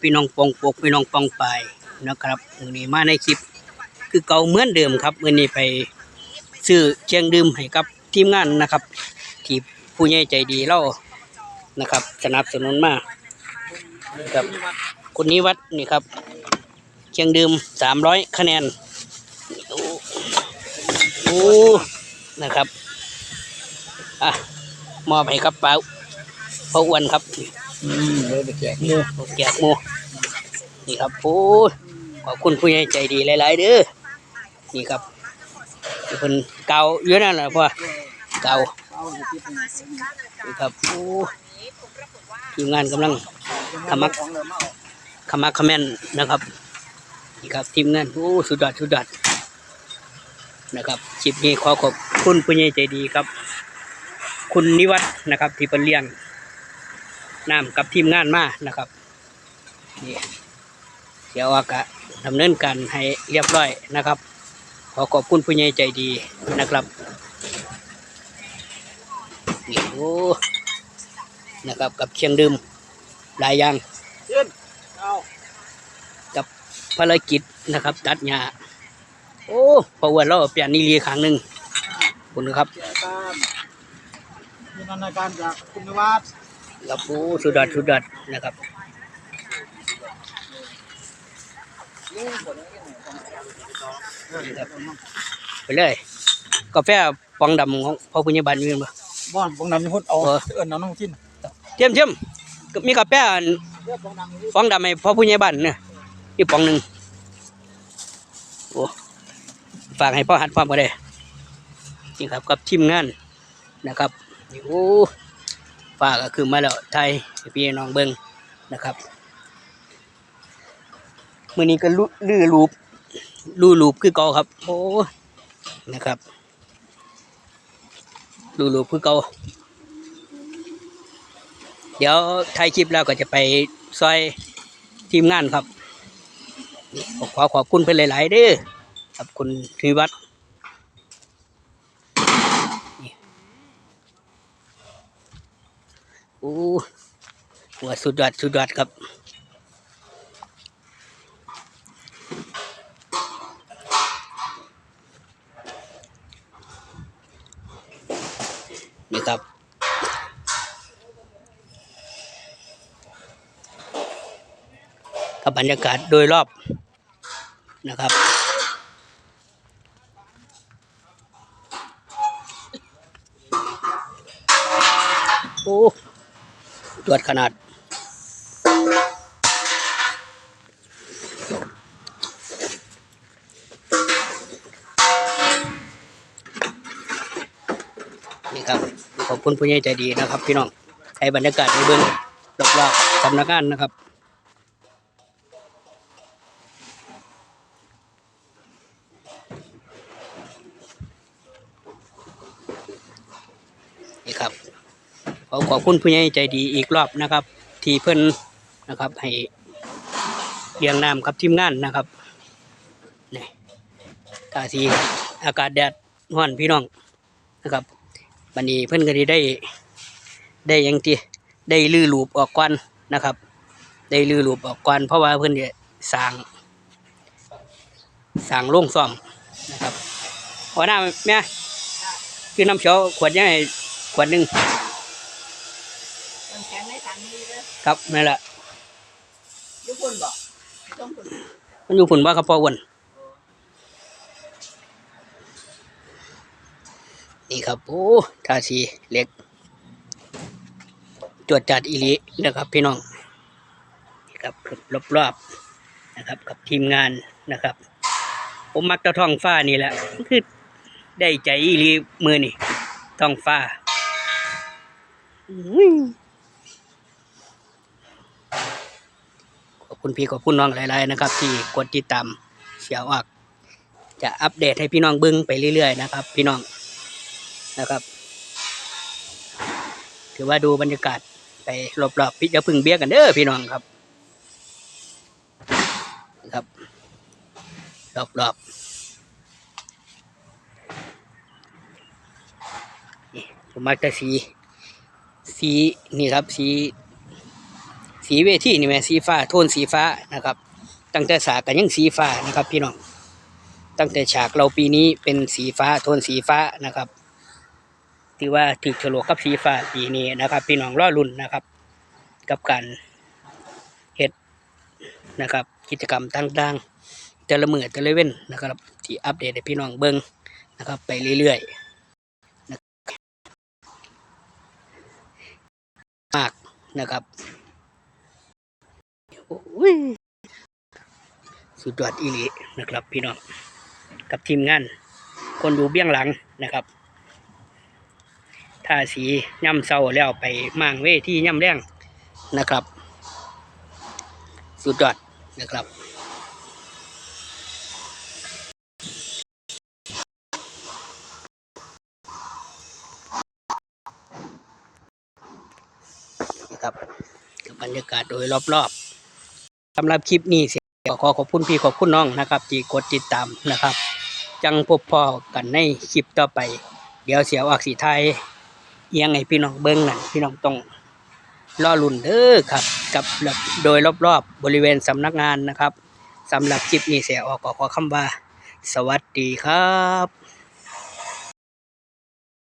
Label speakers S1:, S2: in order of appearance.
S1: พี่น้องปองปกพี่น้องปองปายนะครับมือนี้มาในคลิป คือเก่าเหมือนเดิมครับมือนี้ไปซื้อเชียงดื่มให้กับทีมงานนะครับ ที่ผู้ใหญ่ใจดีเรานะครับ สนับสนุนมากครับคนนี้วัดนี่ครับเชียงดื่มสามร้อยคะแนนโอ้โอ้นะครับอะมอบให้กับเป้าเป้าอ้วนครับ
S2: อืมเลยไปแจกหมู
S1: โอแกกหมูนี่ครับโอ้ขอบคุณผู้ใหญ่ใจดีหลาย ๆ เด้อนี่ครับที่เพิ่นเก่าเยอะนั่นแหละพ่อเก่านี่ครับโอ้ทีมงานกำลังขมักขมักขแมนนะครับนี่ครับทีมงานโอ้สุดยอดสุดยอดนะครับคลิปนี้ขอขอบคุณผู้ใหญ่ใจดีครับ คุณนิวัฒนะครับที่เป็นเลี้ยง น้ำกับทีมงานมานะครับนี่เดี๋ยวอากะดำเนินการให้เรียบร้อยนะครับ ขอขอบคุณผู้ใหญ่ใจดีนะครับนี่โอ้นะครับกับเชียงดื่มหลายอย่างกับภารกิจนะครับ ตัดหญ้าโอ้พอวันเราเปลี่ยนนิลีครั้งหนึ่งคุณครับ
S2: มีนันการจากคุณวัฒน์
S1: กับโอ้สุดยอดสุดยอดนะครับนะครับไปเลยกาแฟปองดำของพ่อผู้ใหญ่บ้านมีมั้ย
S2: บ้านฟองดำยังพูดเอา
S1: เออ
S2: เอิญน้องน้องกิน
S1: เทียมเทียมมีกาแฟอัน
S2: เรียกฟองดำนี่
S1: ปองดำให้พ่อผู้ใหญ่บ้านเนี่ยอีกปองหนึ่งโอ้ฝากให้พ่อหัดความก็ได้นี่ครับกับทีมงานนะครับนี่โอ้ ฝากก็คือมาแล้วไทยพี่น้องเบิ้งนะครับมือนี้ก็ลื้อรูปลู่รูปคือเก่าครับ โอ้นะครับลู่รูปคือเก่าเดี๋ยวถ่ายคลิปแล้วก็จะไปซอยทีมงานครับขอขอบคุณเพื่อนหลาย ๆ เด้อขอบคุณทีวัดนี่ โอ้หัวสุดยอดสุดยอดครับนี่ครับกับบรรยากาศโดยรอบนะครับโอ้ ตรวจขนาด นี่ครับ ขอบคุณผู้ใหญ่ใจดีนะครับ พี่น้องให้บรรยากาศในเบื้องรอบๆสำนักงานนะครับนี่ครับ ขอขอบคุณผู้ใหญ่ใจดีอีกรอบนะครับ ที่เพิ่นนะครับให้เลี้ยงน้ำกับทีมงานนะครับนี่กาสีอากาศแดดร้อนพี่น้องนะครับวันนี้เพิ่นก็ได้ได้ได้ยังที่ได้ลื้อรูปออกก่อนนะครับ ได้ลื้อรูปออกก่อนเพราะว่าเพิ่นจะสร้างสร้างโรงซ่อมนะครับหัวหน้าแม่คือน้ำเขียวขวดยังไงขวดหนึ่ง
S3: มันแข็งในถังนี้เลย
S1: ครับนั่นแหละ
S3: ยุคนบอกต้องคน
S1: มันอยู่ผุนว่ากระเป๋าอ้วนนี่ครับโอ้ทาสีเหล็กจวดจัดอีหลีนะครับพี่น้องนี่ครับรอบๆนะครับ กับทีมงานนะครับ ผมมักจะท้องฟ้านี่แหละคือได้ใจอีหลีมือนี่ท้องฟ้า อื้อขอ คุณพี่ขอบคุณน้องหลายๆนะครับ ที่กดติดตามเสียวอัก จะอัปเดตให้พี่น้องบิ้งไปเรื่อยๆนะครับ พี่น้องนะครับ ถือว่าดูบรรยากาศไปรอบๆพี่จะพึ่งเบี้ยกันเด้อพี่น้องครับ ครับรอบๆนี่ผมมักแต่สีสีนี่ครับสี สีเวทีนี่แหม่สีฟ้าโทนสีฟ้านะครับ ตั้งแต่สากกันยังสีฟ้านะครับ พี่น้องตั้งแต่ฉากเราปีนี้เป็นสีฟ้าโทนสีฟ้านะครับถือว่าถึกฉลกกับสีฟ้าปีนี้นะครับ พี่น้องรอรุ่นนะครับ กับการเฮ็ดนะครับ กิจกรรมต่างๆแต่ละมือแต่ละเว้นนะครับ ที่อัปเดตให้พี่น้องเบิ่งนะครับ ไปเรื่อยๆนะมากนะครับ อ้ยสุดยอดอีหลีนะครับ พี่น้องกับทีมงาน คนดูเบี้ยงหลังนะครับท่าสีย่ำเศร้าแล้วไปมางเวที่ย่ำแรงนะครับ สุดยอดนะครับนะครับกับบรรยากาศโดยรอบ สำหรับคลิปนี้เสียขอขอบคุณพี่ขอบคุณน้องนะครับที่กดติดตามนะครับ จังพบพอกันในคลิปต่อไป เดี๋ยวเสียวอักสีไทยเอียงให้พี่น้องเบิ้งนั่นพี่น้องต้องรอลุ่นเด้อครับ กับโดยรอบๆบริเวณสำนักงานนะครับสำหรับคลิปนี้เสียออกขอคำว่า สวัสดีครับ